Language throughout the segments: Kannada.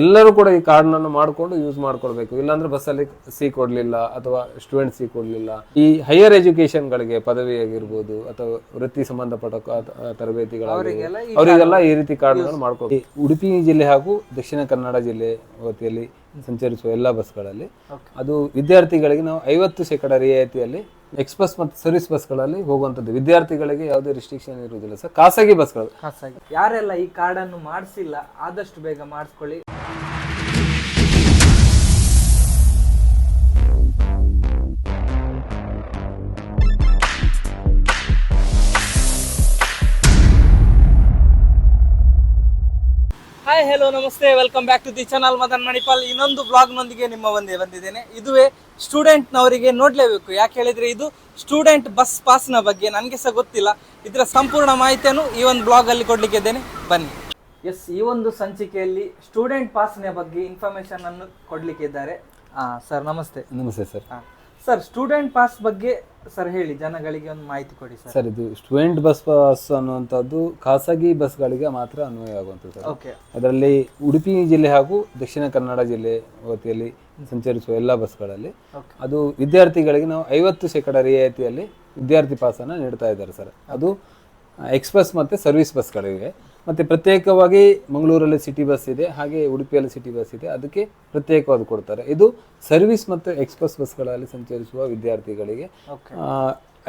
ಎಲ್ಲರೂ ಕೂಡ ಈ ಕಾರ್ಡ್ನನ್ನು ಮಾಡಿಕೊಂಡು ಯೂಸ್ ಮಾಡ್ಕೊಳ್ಬೇಕು. ಇಲ್ಲಾಂದ್ರೆ ಬಸ್ಸಲ್ಲಿ ಸಿ ಕೊಡ್ಲಿಲ್ಲ ಅಥವಾ ಸ್ಟೂಡೆಂಟ್ ಸಿ ಕೊಡ್ಲಿಲ್ಲ. ಈ ಹೈಯರ್ ಎಜುಕೇಶನ್ಗಳಿಗೆ ಪದವಿ ಆಗಿರ್ಬೋದು ಅಥವಾ ವೃತ್ತಿ ಸಂಬಂಧಪಟ್ಟ ತರಬೇತಿಗಳ ಅವರಿಗೆಲ್ಲ ಈ ರೀತಿ ಕಾರ್ಡ್ಗಳನ್ನು ಮಾಡ್ಕೊಂಡು ಉಡುಪಿ ಜಿಲ್ಲೆ ಹಾಗೂ ದಕ್ಷಿಣ ಕನ್ನಡ ಜಿಲ್ಲೆ ವತಿಯಲ್ಲಿ ಸಂಚರಿಸುವ ಎಲ್ಲ ಬಸ್ಗಳಲ್ಲಿ ಅದು ವಿದ್ಯಾರ್ಥಿಗಳಿಗೆ ನಾವು ಐವತ್ತು ಶೇಕಡ ರಿಯಾಯಿತಿಯಲ್ಲಿ ಎಕ್ಸ್ಪ್ರೆಸ್ ಮತ್ತು ಸರ್ವಿಸ್ ಬಸ್ಗಳಲ್ಲಿ ಹೋಗುವಂಥದ್ದು. ವಿದ್ಯಾರ್ಥಿಗಳಿಗೆ ಯಾವುದೇ ರಿಸ್ಟ್ರಿಕ್ಷನ್ ಇರುವುದಿಲ್ಲ ಸರ್ ಖಾಸಗಿ ಬಸ್ಗಳು ಖಾಸಗಿ. ಯಾರೆಲ್ಲ ಈ ಕಾರ್ಡನ್ನು ಮಾಡಿಸಿಲ್ಲ ಆದಷ್ಟು ಬೇಗ ಮಾಡಿಸ್ಕೊಳ್ಳಿ. ಹಾಯ್ ಹೆಲೋ ನಮಸ್ತೆ. Welcome back to the channel Madan Manipal ಇನ್ನೊಂದು ಬ್ಲಾಗ್ನೊಂದಿಗೆ ನಿಮ್ಮ ಮುಂದೆ ಬಂದಿದ್ದೇನೆ. ಇದುವೇ ಸ್ಟೂಡೆಂಟ್ನವರಿಗೆ ನೋಡಲೇಬೇಕು. ಯಾಕೆ ಹೇಳಿದ್ರೆ ಇದು ಸ್ಟೂಡೆಂಟ್ ಬಸ್ ಪಾಸ್ನ ಬಗ್ಗೆ ನನಗೆ ಸಹ ಗೊತ್ತಿಲ್ಲ. ಇದರ ಸಂಪೂರ್ಣ ಮಾಹಿತಿಯನ್ನು ಈ ಒಂದು ಬ್ಲಾಗಲ್ಲಿ ಕೊಡ್ಲಿಕ್ಕೆ ಇದ್ದೇನೆ. ಬನ್ನಿ. ಎಸ್ ಈ ಒಂದು ಸಂಚಿಕೆಯಲ್ಲಿ ಸ್ಟೂಡೆಂಟ್ ಪಾಸ್ನ ಬಗ್ಗೆ ಇನ್ಫಾರ್ಮೇಶನ್ ಅನ್ನು ಕೊಡ್ಲಿಕ್ಕೆ ಇದ್ದಾರೆ. ಸರ್ ನಮಸ್ತೆ. ನಮಸ್ತೆ ಸರ್ ಸರ್ ಸ್ಟೂಡೆಂಟ್ ಪಾಸ್ ಬಗ್ಗೆ ಸರ್ ಹೇಳಿ ಜನಗಳಿಗೆ ಒಂದು ಮಾಹಿತಿ ಕೊಡಿ ಸರ್. ಸರ್ ಇದು ಸ್ಟೂಡೆಂಟ್ ಬಸ್ ಪಾಸ್ ಅನ್ನುವಂಥದ್ದು ಖಾಸಗಿ ಬಸ್ಗಳಿಗೆ ಮಾತ್ರ ಅನ್ವಯ ಆಗುವಂಥದ್ದು ಸರ್. ಓಕೆ ಅದರಲ್ಲಿ ಉಡುಪಿ ಜಿಲ್ಲೆ ಹಾಗೂ ದಕ್ಷಿಣ ಕನ್ನಡ ಜಿಲ್ಲೆ ವತಿಯಲ್ಲಿ ಸಂಚರಿಸುವ ಎಲ್ಲ ಬಸ್ಗಳಲ್ಲಿ. ಅದು ವಿದ್ಯಾರ್ಥಿಗಳಿಗೆ ನಾವು ಐವತ್ತು ಶೇಕಡ ರಿಯಾಯಿತಿಯಲ್ಲಿ ವಿದ್ಯಾರ್ಥಿ ಪಾಸನ್ನು ನೀಡ್ತಾ ಇದ್ದಾರೆ ಸರ್. ಅದು ಎಕ್ಸ್ಪ್ರೆಸ್ ಮತ್ತು ಸರ್ವಿಸ್ ಬಸ್ಗಳಿಗೆ ಮತ್ತು ಪ್ರತ್ಯೇಕವಾಗಿ ಮಂಗಳೂರಲ್ಲಿ ಸಿಟಿ ಬಸ್ ಇದೆ ಹಾಗೆ ಉಡುಪಿಯಲ್ಲಿ ಸಿಟಿ ಬಸ್ ಇದೆ. ಅದಕ್ಕೆ ಪ್ರತ್ಯೇಕವಾಗಿ ಕೊಡ್ತಾರೆ. ಇದು ಸರ್ವಿಸ್ ಮತ್ತು ಎಕ್ಸ್ಪ್ರೆಸ್ ಬಸ್ಗಳಲ್ಲಿ ಸಂಚರಿಸುವ ವಿದ್ಯಾರ್ಥಿಗಳಿಗೆ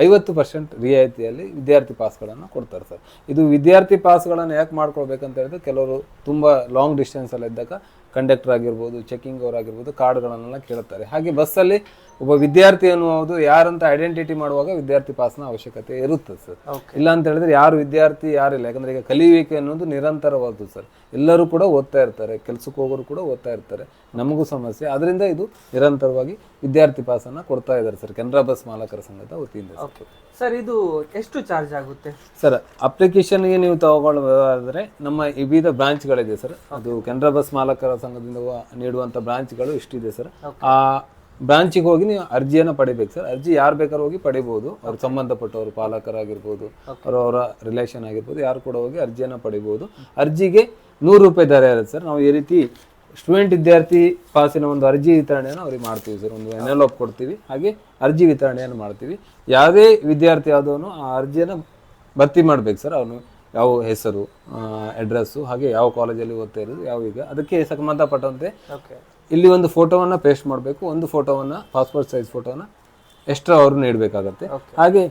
ಐವತ್ತು ಪರ್ಸೆಂಟ್ ರಿಯಾಯಿತಿಯಲ್ಲಿ ವಿದ್ಯಾರ್ಥಿ ಪಾಸ್ಗಳನ್ನು ಕೊಡ್ತಾರೆ ಸರ್. ಇದು ವಿದ್ಯಾರ್ಥಿ ಪಾಸ್ಗಳನ್ನು ಯಾಕೆ ಮಾಡ್ಕೊಳ್ಬೇಕಂತ ಹೇಳಿದ್ರೆ ಕೆಲವರು ತುಂಬ ಲಾಂಗ್ ಡಿಸ್ಟೆನ್ಸಲ್ಲಿ ಇದ್ದಾಗ ಕಂಡಕ್ಟರ್ ಆಗಿರ್ಬೋದು ಚೆಕಿಂಗ್ ಅವರಾಗಿರ್ಬೋದು ಕಾರ್ಡ್ಗಳನ್ನೆಲ್ಲ ಕೇಳುತ್ತಾರೆ. ಹಾಗೆ ಬಸ್ಸಲ್ಲಿ ಒಬ್ಬ ವಿದ್ಯಾರ್ಥಿ ಅನ್ನುವುದು ಯಾರಂತ ಐಡೆಂಟಿಟಿ ಮಾಡುವಾಗ ವಿದ್ಯಾರ್ಥಿ ಪಾಸ್ನ ಅವಶ್ಯಕತೆ ಇರುತ್ತೆ ಸರ್ ಇಲ್ಲ ಅಂತ ಹೇಳಿದ್ರೆ ಯಾರು ವಿದ್ಯಾರ್ಥಿ ಯಾರಿಲ್ಲ ಯಾಕಂದ್ರೆ ಈಗ ಕಲಿಯುವಿಕೆ ಅನ್ನೋದು ನಿರಂತರವಾದ್ದು ಸರ್ ಎಲ್ಲರೂ ಕೂಡ ಓದ್ತಾ ಇರ್ತಾರೆ ಕೆಲಸಕ್ಕೆ ಹೋಗೋರು ಕೂಡ ಓದ್ತಾ ಇರ್ತಾರೆ. ನಮಗೂ ಸಮಸ್ಯೆ. ಅದರಿಂದ ಇದು ನಿರಂತರವಾಗಿ ವಿದ್ಯಾರ್ಥಿ ಪಾಸನ್ನು ಕೊಡ್ತಾ ಇದ್ದಾರೆ ಸರ್ ಕೆನರಾ ಬಸ್ ಮಾಲಕರ ಸಂಘದ ವತಿಯಿಂದ ಸರ್. ಇದು ಎಷ್ಟು ಚಾರ್ಜ್ ಆಗುತ್ತೆ? ಸರ್ ಅಪ್ಲಿಕೇಶನ್ಗೆ ನೀವು ತಗೊಳ್ಳೋದಾದ್ರೆ ನಮ್ಮ ವಿವಿಧ ಬ್ರಾಂಚ್ಗಳಿದೆ ಸರ್ ಅದು ಕೆನರಾ ಬಸ್ ಮಾಲಕರ ಸಂಘದಿಂದ ನೀಡುವಂತ ನೀಡುವಂಥ ಬ್ರಾಂಚ್ಗಳು ಇಷ್ಟಿದೆ ಸರ್. ಆ ಬ್ರಾಂಚಿಗೆ ಹೋಗಿ ನೀವು ಅರ್ಜಿಯನ್ನು ಪಡಿಬೇಕು ಸರ್. ಅರ್ಜಿ ಯಾರು ಬೇಕಾದ್ರೂ ಹೋಗಿ ಪಡಿಬೋದು. ಅವ್ರ ಸಂಬಂಧಪಟ್ಟವರು ಪಾಲಕರಾಗಿರ್ಬೋದು ಅವರವರ ಅವರ ರಿಲೇಷನ್ ಆಗಿರ್ಬೋದು ಯಾರು ಕೂಡ ಹೋಗಿ ಅರ್ಜಿಯನ್ನು ಪಡಿಬೋದು. ಅರ್ಜಿಗೆ ನೂರು ರೂಪಾಯಿ ದರ ಇರುತ್ತೆ ಸರ್. ನಾವು ಈ ರೀತಿ ಸ್ಟೂಡೆಂಟ್ ವಿದ್ಯಾರ್ಥಿ ಪಾಸಿನ ಒಂದು ಅರ್ಜಿ ವಿತರಣೆಯನ್ನು ಅವ್ರಿಗೆ ಮಾಡ್ತೀವಿ ಸರ್. ಒಂದು ಎನ್ಎಲ್ಒಪ್ ಕೊಡ್ತೀವಿ. ಹಾಗೆ ಅರ್ಜಿ ವಿತರಣೆಯನ್ನು ಮಾಡ್ತೀವಿ. ಯಾವುದೇ ವಿದ್ಯಾರ್ಥಿ ಆದವನು ಆ ಅರ್ಜಿಯನ್ನು ಭರ್ತಿ ಮಾಡ್ಬೇಕು ಸರ್. ಅವನು ಯಾವ ಹೆಸರು ಅಡ್ರೆಸ್ಸು ಹಾಗೆ ಯಾವ ಕಾಲೇಜಲ್ಲಿ ಓದ್ತಾ ಇರೋದು ಯಾವ ಈಗ. ಅದಕ್ಕೆ ಸಂಬಂಧಪಟ್ಟಂತೆ ಇಲ್ಲಿ ಒಂದು ಫೋಟೋವನ್ನು ಪೇಸ್ಟ್ ಮಾಡಬೇಕು. ಒಂದು ಫೋಟೋವನ್ನು ಪಾಸ್ಪೋರ್ಟ್ ಸೈಜ್ ಫೋಟೋವನ್ನು ಎಕ್ಸ್ಟ್ರಾ ಅವರು ನೀಡಬೇಕಾಗತ್ತೆ. ಹಾಗೆ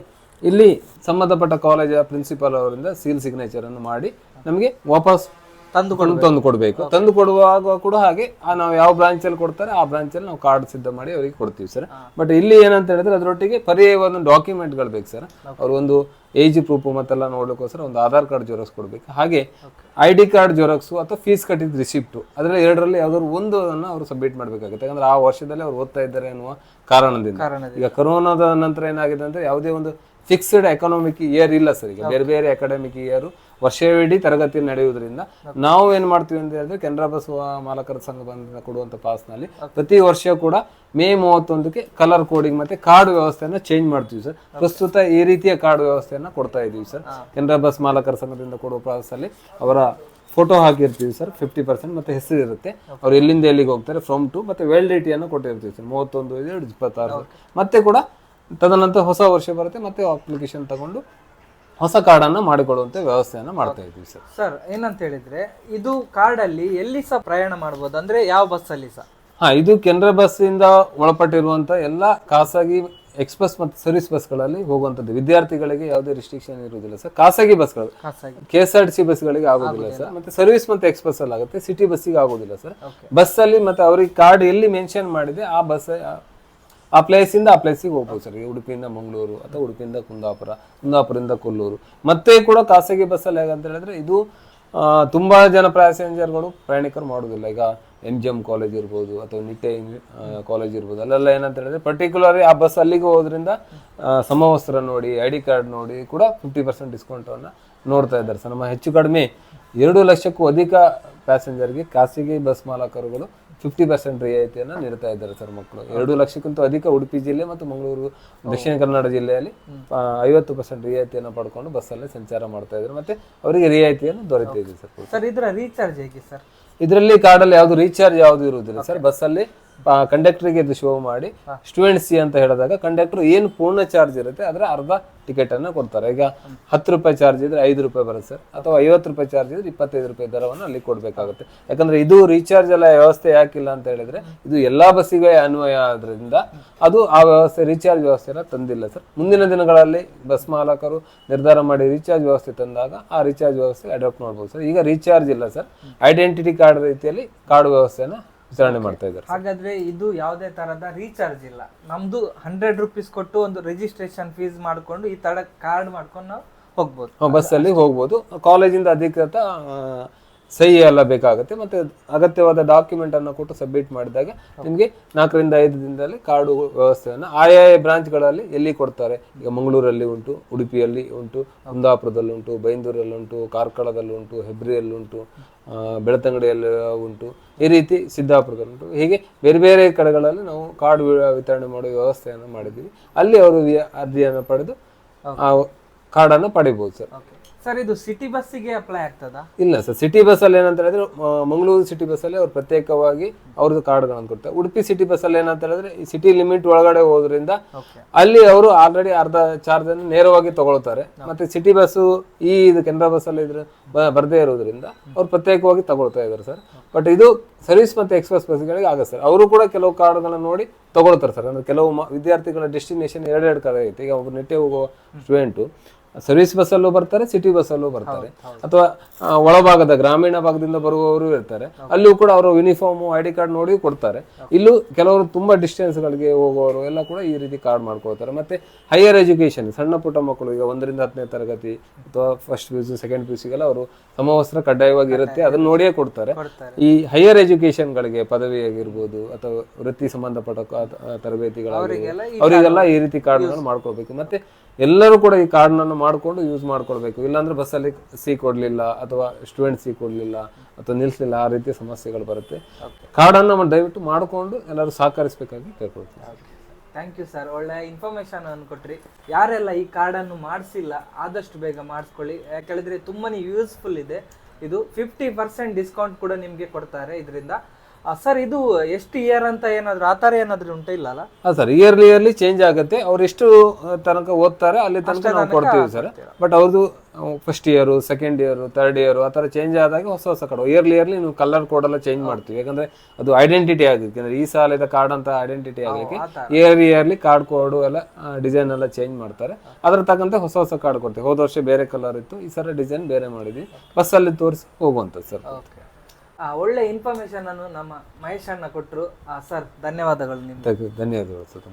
ಇಲ್ಲಿ ಸಂಬಂಧಪಟ್ಟ ಕಾಲೇಜ ಪ್ರಿನ್ಸಿಪಾಲ್ ಅವರಿಂದ ಸೀಲ್ ಸಿಗ್ನೇಚರನ್ನು ಮಾಡಿ ನಮಗೆ ವಾಪಸ್ ತಂದು ತಂದು ಕೊಡಬೇಕು ತಂದು ಕೊಡುವಾಗ ಕೂಡ ಹಾಗೆ ನಾವು ಯಾವ ಬ್ರಾಂಚಲ್ಲಿ ಕೊಡ್ತಾರೆ ಆ ಬ್ರಾಂಚಲ್ಲಿ ನಾವು ಕಾರ್ಡ್ ಸಿದ್ಧ ಮಾಡಿ ಅವರಿಗೆ ಕೊಡ್ತೀವಿ ಸರ್. ಬಟ್ ಇಲ್ಲಿ ಏನಂತ ಹೇಳಿದ್ರೆ ಅದರೊಟ್ಟಿಗೆ ಡಾಕ್ಯುಮೆಂಟ್ ಡಾಕ್ಯುಮೆಂಟ್ಗಳು ಬೇಕು ಸರ್. ಅವ್ರು ಒಂದು ಏಜ್ ಪ್ರೂಫ್ ಮತ್ತೆಲ್ಲ ನೋಡ್ಲಿಕ್ಕೋಸ್ಕರ ಒಂದು ಆಧಾರ್ ಕಾರ್ಡ್ ಜೆರಾಕ್ಸ್ ಕೊಡ್ಬೇಕು. ಹಾಗೆ ಐ ಡಿ ಕಾರ್ಡ್ ಜೆರಾಕ್ಸು ಅಥವಾ ಫೀಸ್ ಕಟ್ಟಿದ ರಿಸಿಪ್ಟು ಅದರಲ್ಲಿ ಎರಡರಲ್ಲಿ ಯಾವ್ದಾದ್ರು ಒಂದು ಅವರು ಸಬ್ಮಿಟ್ ಮಾಡಬೇಕಾಗುತ್ತೆ. ಯಾಕಂದ್ರೆ ಆ ವರ್ಷದಲ್ಲಿ ಅವ್ರು ಓದ್ತಾ ಇದ್ದಾರೆ ಅನ್ನುವ ಕಾರಣದಿಂದ. ಈಗ ಕೊರೋನಾದ ನಂತರ ಏನಾಗಿದೆ ಅಂದ್ರೆ ಯಾವುದೇ ಒಂದು ಫಿಕ್ಸ್ಡ್ ಎಕನಾಮಿಕ್ ಇಯರ್ ಇಲ್ಲ ಸರ್ ಈಗ. ಬೇರೆ ಬೇರೆ ಅಕಾಡೆಮಿಕ್ ಇಯರ್ ವರ್ಷವಿಡೀ ತರಗತಿ ನಡೆಯುವುದರಿಂದ ನಾವು ಏನ್ ಮಾಡ್ತೀವಿ ಅಂತ ಹೇಳಿದ್ರೆ ಕೆನರಾ ಬಸ್ ಮಾಲಕರ ಸಂಘ ಬಂದ ಕೊಡುವಂತ ಪಾಸ್ನಲ್ಲಿ ಪ್ರತಿ ವರ್ಷ ಕೂಡ ಮೇ ಮೂವತ್ತೊಂದಕ್ಕೆ ಕಲರ್ ಕೋಡಿಂಗ್ ಮತ್ತೆ ಕಾರ್ಡ್ ವ್ಯವಸ್ಥೆಯನ್ನ ಚೇಂಜ್ ಮಾಡ್ತೀವಿ ಸರ್. ಪ್ರಸ್ತುತ ಈ ರೀತಿಯ ಕಾರ್ಡ್ ವ್ಯವಸ್ಥೆಯನ್ನ ಕೊಡ್ತಾ ಇದೀವಿ ಸರ್. ಕೆನರಾ ಬಸ್ ಮಾಲಕರ ಸಂಘದಿಂದ ಕೊಡುವ ಪಾಸಲ್ಲಿ ಅವರ ಫೋಟೋ ಹಾಕಿರ್ತೀವಿ ಸರ್. ಫಿಫ್ಟಿ ಪರ್ಸೆಂಟ್ ಮತ್ತೆ ಹೆಸರು ಇರುತ್ತೆ. ಅವ್ರು ಎಲ್ಲಿಂದ ಎಲ್ಲಿಗೆ ಹೋಗ್ತಾರೆ ಫ್ರಮ್ ಟು ಮತ್ತೆ ವೆಲ್ಡಿಟಿಯನ್ನು ಕೊಟ್ಟಿರ್ತೀವಿ ಸರ್. ಮೂವತ್ತೊಂದು ಎರಡು ಇಪ್ಪತ್ತಾರು ಮತ್ತೆ ಕೂಡ ತದನಂತರ ಹೊಸ ವರ್ಷ ಬರುತ್ತೆ ಮತ್ತೆ ಅಪ್ಲಿಕೇಶನ್ ತಗೊಂಡು ಹೊಸ ಕಾರ್ಡನ್ನು ಮಾಡಿಕೊಡುವಂತ ವ್ಯವಸ್ಥೆಯನ್ನು ಮಾಡ್ತಾ ಇದ್ದೀವಿ ಸರ್. ಸರ್ ಏನಂತ ಹೇಳಿದ್ರೆ ಇದು ಕಾರ್ಡಲ್ಲಿ ಎಲ್ಲಿ ಸಹ ಪ್ರಯಾಣ ಮಾಡಬಹುದು ಅಂದ್ರೆ ಯಾವ ಬಸ್ಸಲ್ಲಿ ಸಹ? ಹಾ ಇದು ಕೆನರಾ ಬಸ್ ಇಂದ ಒಳಪಟ್ಟಿರುವಂತ ಎಲ್ಲ ಖಾಸಗಿ ಎಕ್ಸ್ಪ್ರೆಸ್ ಮತ್ತು ಸರ್ವಿಸ್ ಬಸ್ಗಳಲ್ಲಿ ಹೋಗುವಂಥದ್ದು. ವಿದ್ಯಾರ್ಥಿಗಳಿಗೆ ಯಾವುದೇ ರಿಸ್ಟ್ರಿಕ್ಷನ್ ಇರುವುದಿಲ್ಲ ಸರ್. ಖಾಸಗಿ ಬಸ್ಗಳು ಖಾಸಗಿ. K S R T C ಬಸ್ಗಳಿಗೆ ಆಗೋದಿಲ್ಲ. ಸರ್. ಮತ್ತೆ ಸರ್ವಿಸ್ ಮತ್ತೆ ಎಕ್ಸ್ಪ್ರೆಸ್ ಅಲ್ಲಿ ಆಗುತ್ತೆ. ಸಿಟಿ ಬಸ್ಸಿಗೆ ಆಗೋದಿಲ್ಲ ಸರ್. ಬಸ್ ಅಲ್ಲಿ ಮತ್ತೆ ಅವ್ರಿಗೆ ಕಾರ್ಡ್ ಎಲ್ಲಿ ಮೆನ್ಷನ್ ಮಾಡಿದೆ ಆ ಬಸ್ ಆ ಪ್ಲೇಸಿಂದ ಆ ಪ್ಲೇಸಿಗೆ ಹೋಗ್ಬೋದು ಸರ್. ಉಡುಪಿಯಿಂದ ಮಂಗಳೂರು ಅಥವಾ ಉಡುಪಿಯಿಂದ ಕುಂದಾಪುರ, ಕುಂದಾಪುರದಿಂದ ಕೊಲ್ಲೂರು. ಮತ್ತೆ ಕೂಡ ಖಾಸಗಿ ಬಸ್ಸಲ್ಲಿ ಹೇಗಂತ ಹೇಳಿದ್ರೆ ಇದು ತುಂಬ ಜನ ಪ್ಯಾಸೆಂಜರ್ಗಳು ಪ್ರಯಾಣಿಕರು ಮಾಡೋದಿಲ್ಲ. ಈಗ ಎಂ ಜಿ ಎಂ ಕಾಲೇಜ್ ಇರ್ಬೋದು ಅಥವಾ ನಿಟ್ಟೆ ಕಾಲೇಜ್ ಇರ್ಬೋದು. ಅಲ್ಲೆಲ್ಲ ಏನಂತ ಹೇಳಿದ್ರೆ ಪರ್ಟಿಕ್ಯುಲರ್ ಆ ಬಸ್ ಅಲ್ಲಿಗೆ ಹೋದ್ರಿಂದ ಸಮವಸ್ತ್ರ ನೋಡಿ ಐ ಡಿ ಕಾರ್ಡ್ ನೋಡಿ ಕೂಡ ಫಿಫ್ಟಿ ಪರ್ಸೆಂಟ್ ಡಿಸ್ಕೌಂಟನ್ನು ನೋಡ್ತಾ ಇದ್ದಾರೆ ಸರ್. ನಮ್ಮ ಹೆಚ್ಚು ಕಡಿಮೆ ಎರಡು ಲಕ್ಷಕ್ಕೂ ಅಧಿಕ ಪ್ಯಾಸೆಂಜರ್ಗೆ ಖಾಸಗಿ ಬಸ್ ಮಾಲಕರುಗಳು ಫಿಫ್ಟಿ ಪರ್ಸೆಂಟ್ ರಿಯಾಯಿತಿಯನ್ನು ನೀಡ್ತಾ ಇದ್ದಾರೆ ಸರ್ ಮಕ್ಕಳು. ಎರಡು ಲಕ್ಷಕ್ಕಿಂತ ಅಧಿಕ ಉಡುಪಿ ಜಿಲ್ಲೆ ಮತ್ತು ಮಂಗಳೂರು ದಕ್ಷಿಣ ಕನ್ನಡ ಜಿಲ್ಲೆಯಲ್ಲಿ ಐವತ್ತು ಪರ್ಸೆಂಟ್ ರಿಯಾಯಿತಿಯನ್ನು ಪಡ್ಕೊಂಡು ಬಸ್ಸಲ್ಲೇ ಸಂಚಾರ ಮಾಡ್ತಾ ಇದ್ದಾರೆ. ಮತ್ತೆ ಅವರಿಗೆ ರಿಯಾಯಿತಿಯನ್ನು ದೊರೆತಿದೆ ಸರ್. ಸರ್ ಇದರ ರೀಚಾರ್ಜ್ ಹೇಗೆ ಸರ್? ಇದರಲ್ಲಿ ಕಾರ್ಡಲ್ಲಿ ಯಾವುದು ರೀಚಾರ್ಜ್ ಯಾವುದು ಇರುವುದಿಲ್ಲ ಸರ್. ಬಸ್ಸಲ್ಲಿ ಕಂಡಕ್ಟರ್ಗೆ ಇದು ಶೋ ಮಾಡಿ ಸ್ಟೂಡೆಂಟ್ ಸಿ ಅಂತ ಹೇಳಿದಾಗ ಕಂಡಕ್ಟರ್ ಏನು ಪೂರ್ಣ ಚಾರ್ಜ್ ಇರುತ್ತೆ ಅದರ ಅರ್ಧ ಟಿಕೆಟ್ ಅನ್ನ ಕೊಡ್ತಾರೆ. ಈಗ ಹತ್ತು ರೂಪಾಯಿ ಚಾರ್ಜ್ ಇದ್ರೆ ಐದು ರೂಪಾಯಿ ಬರುತ್ತೆ ಸರ್ ಅಥವಾ ಐವತ್ತು ರೂಪಾಯಿ ಚಾರ್ಜ್ ಇದ್ರೆ ಇಪ್ಪತ್ತೈದು ರೂಪಾಯಿ ದರವನ್ನು ಅಲ್ಲಿ ಕೊಡಬೇಕಾಗುತ್ತೆ. ಯಾಕಂದ್ರೆ ಇದು ರೀಚಾರ್ಜ್ ಎಲ್ಲ ವ್ಯವಸ್ಥೆ ಯಾಕಿಲ್ಲ ಅಂತ ಹೇಳಿದ್ರೆ ಇದು ಎಲ್ಲಾ ಬಸ್ಸಿಗೆ ಅನ್ವಯ ಆದ್ರಿಂದ ಅದು ಆ ವ್ಯವಸ್ಥೆ ರೀಚಾರ್ಜ್ ವ್ಯವಸ್ಥೆನ ತಂದಿಲ್ಲ ಸರ್ ಮುಂದಿನ ದಿನಗಳಲ್ಲಿ ಬಸ್ ಮಾಲಕರು ನಿರ್ಧಾರ ಮಾಡಿ ರೀಚಾರ್ಜ್ ವ್ಯವಸ್ಥೆ ತಂದಾಗ ಆ ರೀಚಾರ್ಜ್ ವ್ಯವಸ್ಥೆ ಅಡಾಪ್ಟ್ ಮಾಡ್ಬೋದು ಸರ್ ಈಗ ರೀಚಾರ್ಜ್ ಇಲ್ಲ ಸರ್ ಐಡೆಂಟಿಟಿ ಕಾರ್ಡ್ ರೀತಿಯಲ್ಲಿ ಕಾರ್ಡ್ ವ್ಯವಸ್ಥೆನ ವಿತರಣೆ ಮಾಡ್ತಾ ಇದ್ದಾರೆ ಹಾಗಾದ್ರೆ ಇದು ಯಾವುದೇ ತರದ ರೀಚಾರ್ಜ್ ಇಲ್ಲ. ನಮ್ದು ಹಂಡ್ರೆಡ್ ರುಪೀಸ್ ಕೊಟ್ಟು ಒಂದು ರಿಜಿಸ್ಟ್ರೇಷನ್ ಫೀಸ್ ಮಾಡ್ಕೊಂಡು ಈ ತರ ಕಾರ್ಡ್ ಮಾಡ್ಕೊಂಡು ನಾವು ಹೋಗ್ಬೋದು. ಬಸ್ ಬಸ್ಸಲ್ಲಿ ಹೋಗ್ಬೋದು. ಕಾಲೇಜಿಂದ ಅಧಿಕೃತ ಸಹಿ ಎಲ್ಲ ಬೇಕಾಗುತ್ತೆ. ಮತ್ತೆ ಅಗತ್ಯವಾದ ಡಾಕ್ಯುಮೆಂಟ್ ಅನ್ನು ಕೊಟ್ಟು ಸಬ್ಮಿಟ್ ಮಾಡಿದಾಗ ನಿಮಗೆ ನಾಲ್ಕರಿಂದ ಐದು ದಿನದಲ್ಲಿ ಕಾರ್ಡು ವ್ಯವಸ್ಥೆಯನ್ನು ಆಯಾಯ ಬ್ರಾಂಚ್ಗಳಲ್ಲಿ ಎಲ್ಲಿ ಕೊಡ್ತಾರೆ? ಈಗ ಮಂಗಳೂರಲ್ಲಿ ಉಂಟು ಉಡುಪಿಯಲ್ಲಿ ಉಂಟು ಕುಂದಾಪುರದಲ್ಲಿ ಉಂಟು ಬೈಂದೂರಲ್ಲಿ ಉಂಟು ಕಾರ್ಕಳದಲ್ಲಿ ಉಂಟು ಹೆಬ್ರಿಯಲ್ಲಿ ಉಂಟು ಬೆಳತಂಗಡಿಯಲ್ಲಿ ಉಂಟು ಈ ರೀತಿ ಸಿದ್ದಾಪುರದಲ್ಲಿ ಉಂಟು. ಹೀಗೆ ಬೇರೆ ಬೇರೆ ಕಡೆಗಳಲ್ಲಿ ನಾವು ಕಾರ್ಡ್ ವಿತರಣೆ ಮಾಡುವ ವ್ಯವಸ್ಥೆಯನ್ನು ಮಾಡಿದ್ದೀವಿ. ಅಲ್ಲಿ ಅವರು ಅರ್ಜಿಯನ್ನು ಪಡೆದು ಆ ಕಾರ್ಡನ್ನು ಪಡಿಬೋದು ಸರ್. ಸರ್ ಇದು ಸಿಟಿ ಬಸ್ಸಿಗೆ ಅಪ್ಲೈ ಆಗ್ತದಾ? ಇಲ್ಲ ಸರ್ ಸಿಟಿ ಬಸ್ಸಲ್ಲಿ ಏನಂತ ಹೇಳಿದ್ರೆ ಮಂಗಳೂರು ಸಿಟಿ ಬಸ್ಸಲ್ಲಿ ಅವ್ರು ಪ್ರತ್ಯೇಕವಾಗಿ ಅವ್ರದ್ದು ಕಾರ್ಡ್ಗಳನ್ನು ಕೊಡ್ತಾರೆ. ಉಡುಪಿ ಸಿಟಿ ಬಸ್ಸಲ್ಲಿ ಏನಂತ ಹೇಳಿದ್ರೆ ಈ ಸಿಟಿ ಲಿಮಿಟ್ ಒಳಗಡೆ ಹೋದ್ರಿಂದ ಅಲ್ಲಿ ಅವರು ಆಲ್ರೆಡಿ ಅರ್ಧ ಚಾರ್ಜ್ ಅನ್ನು ನೇರವಾಗಿ ತಗೊಳ್ತಾರೆ. ಮತ್ತೆ ಸಿಟಿ ಬಸ್ಸು ಈ ಇದು ಕೆನರಾ ಬಸ್ಸಲ್ಲಿ ಇದ್ರೆ ಬರದೇ ಇರೋದ್ರಿಂದ ಅವ್ರು ಪ್ರತ್ಯೇಕವಾಗಿ ತಗೊಳ್ತಾ ಇದ್ದಾರೆ ಸರ್. ಬಟ್ ಇದು ಸರ್ವಿಸ್ ಮತ್ತೆ ಎಕ್ಸ್ಪ್ರೆಸ್ ಬಸ್ಗಳಿಗೆ ಆಗುತ್ತೆ ಸರ್. ಅವರು ಕೂಡ ಕೆಲವು ಕಾರ್ಡ್ಗಳನ್ನ ನೋಡಿ ತಗೊಳ್ತಾರೆ ಸರ್. ಅಂದ್ರೆ ಕೆಲವು ವಿದ್ಯಾರ್ಥಿಗಳ ಡೆಸ್ಟಿನೇಷನ್ ಎರಡೆರಡು ಕಡೆ ಐತೆ. ಈಗ ಒಬ್ಬರು ನೆಟ್ಟೆ ಹೋಗೋ ಸ್ಟೂಡೆಂಟು ಸರ್ವಿಸ್ ಬಸ್ಸಲ್ಲೂ ಬರ್ತಾರೆ ಸಿಟಿ ಬಸ್ಸಲ್ಲೂ ಬರ್ತಾರೆ. ಅಥವಾ ಒಳಭಾಗದ ಗ್ರಾಮೀಣ ಭಾಗದಿಂದ ಬರುವವರು ಇರ್ತಾರೆ. ಅಲ್ಲೂ ಕೂಡ ಅವರು ಯೂನಿಫಾರ್ಮ್ ಐ ಡಿ ಕಾರ್ಡ್ ನೋಡಿ ಕೊಡ್ತಾರೆ. ಇಲ್ಲೂ ಕೆಲವರು ತುಂಬಾ ಡಿಸ್ಟೆನ್ಸ್ ಗಳಿಗೆ ಹೋಗುವವರು ಎಲ್ಲ ಕೂಡ ಈ ರೀತಿ ಕಾರ್ಡ್ ಮಾಡ್ಕೋತಾರೆ ಮತ್ತೆ ಹೈಯರ್ ಎಜುಕೇಶನ್ ಸಣ್ಣ ಪುಟ್ಟ ಮಕ್ಕಳು ಈಗ ಒಂದರಿಂದ ಹತ್ತನೇ ತರಗತಿ ಅಥವಾ first P U second P U ಸಿಗೆಲ್ಲ ಅವರು ಸಮವಸ್ತ್ರ ಕಡ್ಡಾಯವಾಗಿ ಇರುತ್ತೆ. ಅದನ್ನ ನೋಡಿಯೇ ಕೊಡ್ತಾರೆ. ಈ ಹೈಯರ್ ಎಜುಕೇಶನ್ಗಳಿಗೆ ಪದವಿ ಆಗಿರ್ಬೋದು ಅಥವಾ ವೃತ್ತಿ ಸಂಬಂಧಪಟ್ಟ ತರಬೇತಿಗಳ ಅವರಿಗೆಲ್ಲ ಈ ರೀತಿ ಕಾರ್ಡ್ಗಳನ್ನು ಮಾಡ್ಕೋಬೇಕು ಮತ್ತೆ ಎಲ್ಲರೂ ಕೂಡ ಈ ಕಾರ್ಡ್ನನ್ನು ಮಾಡಿಕೊಂಡು ಯೂಸ್ ಮಾಡ್ಕೊಳ್ಬೇಕು. ಇಲ್ಲಾಂದ್ರೆ ಬಸ್ಸಲ್ಲಿ ಸಿ ಕೊಡಲಿಲ್ಲ ಅಥವಾ ಸ್ಟೂಡೆಂಟ್ ಸಿ ಕೊಡಲಿಲ್ಲ ಅಥವಾ ನಿಲ್ಲಿಸಲಿಲ್ಲ ಆ ರೀತಿಯ ಸಮಸ್ಯೆಗಳು ಬರುತ್ತೆ. ಕಾರ್ಡನ್ನು ದಯವಿಟ್ಟು ಮಾಡಿಕೊಂಡು ಎಲ್ಲರೂ ಸಹಕರಿಸಬೇಕಾಗಿ ಕೇಳ್ಕೊಳ್ತೀನಿ. ಥ್ಯಾಂಕ್ ಯು ಸರ್ ಒಳ್ಳೆ ಇನ್ಫಾರ್ಮೇಶನ್ ಅನ್ನು ಕೊಟ್ರಿ. ಯಾರೆಲ್ಲ ಈ ಕಾರ್ಡನ್ನು ಮಾಡಿಸಿಲ್ಲ ಆದಷ್ಟು ಬೇಗ ಮಾಡಿಸ್ಕೊಳ್ಳಿ. ಯಾಕೇಳಿದ್ರೆ ತುಂಬಾ ಯೂಸ್ಫುಲ್ ಇದೆ. ಇದು ಫಿಫ್ಟಿ ಪರ್ಸೆಂಟ್ ಡಿಸ್ಕೌಂಟ್ ಕೂಡ ನಿಮಗೆ ಕೊಡ್ತಾರೆ. ಇದರಿಂದ ಸರ್ ಇದು ಎಷ್ಟು ಇಯರ್ ಅಂತ ಏನಾದ್ರು ಆ ಥರ ಏನಾದ್ರು ಉಂಟು ಇಲ್ಲ ಅಲ್ಲ? ಹಾಂ ಸರ್ ಇಯರ್ಲಿ ಇಯರ್ಲಿ ಚೇಂಜ್ ಆಗುತ್ತೆ. ಅವ್ರು ಎಷ್ಟು ತನಕ ಓದ್ತಾರೆ ಅಲ್ಲಿ ತನಕ ನಾವು ಕೊಡ್ತೀವಿ ಸರ್. ಬಟ್ ಅವ್ರದ್ದು first year second year third year ಆ ಥರ ಚೇಂಜ್ ಆದಾಗ ಹೊಸ ಹೊಸ ಕಾರ್ಡ್ ಇಯರ್ಲಿ ಇಯರ್ಲಿ ನೀವು ಕಲರ್ ಕೋಡ್ ಎಲ್ಲ ಚೇಂಜ್ ಮಾಡ್ತೀವಿ. ಯಾಕಂದ್ರೆ ಅದು ಐಡೆಂಟಿಟಿ ಆಗುತ್ತೆ ಯಾಕಂದ್ರೆ ಈ ಸಾಲದ ಕಾರ್ಡ್ ಅಂತ ಐಡೆಂಟಿಟಿ ಆಗಲಿಕ್ಕೆ ಇಯರ್ ಇಯರ್ಲಿ ಕಾರ್ಡ್ ಕೋಡ್ ಎಲ್ಲ ಡಿಸೈನ್ ಎಲ್ಲ ಚೇಂಜ್ ಮಾಡ್ತಾರೆ. ಅದ್ರ ತಕ್ಕಂತೆ ಹೊಸ ಹೊಸ ಕಾರ್ಡ್ ಕೊಡ್ತೀವಿ. ಹೋದ ವರ್ಷ ಬೇರೆ ಕಲರ್ ಇತ್ತು. ಈ ಸಲ ಡಿಸೈನ್ ಬೇರೆ ಮಾಡಿದ್ವಿ. ಬಸ್ಸಲ್ಲಿ ತೋರಿಸಿ ಹೋಗುವಂಥದ್ದು ಸರ್. ಓಕೆ ಒಳ್ಳೆ ಇನ್ಫಾರ್ಮೇಶನ್ ಅನ್ನು ನಮ್ಮ ಮಹೇಶ್ ಅಣ್ಣ ಕೊಟ್ಟರು ಸರ್ ಧನ್ಯವಾದಗಳು ನಿಮ್ಗೆ. ಧನ್ಯವಾದಗಳು ಸರ್.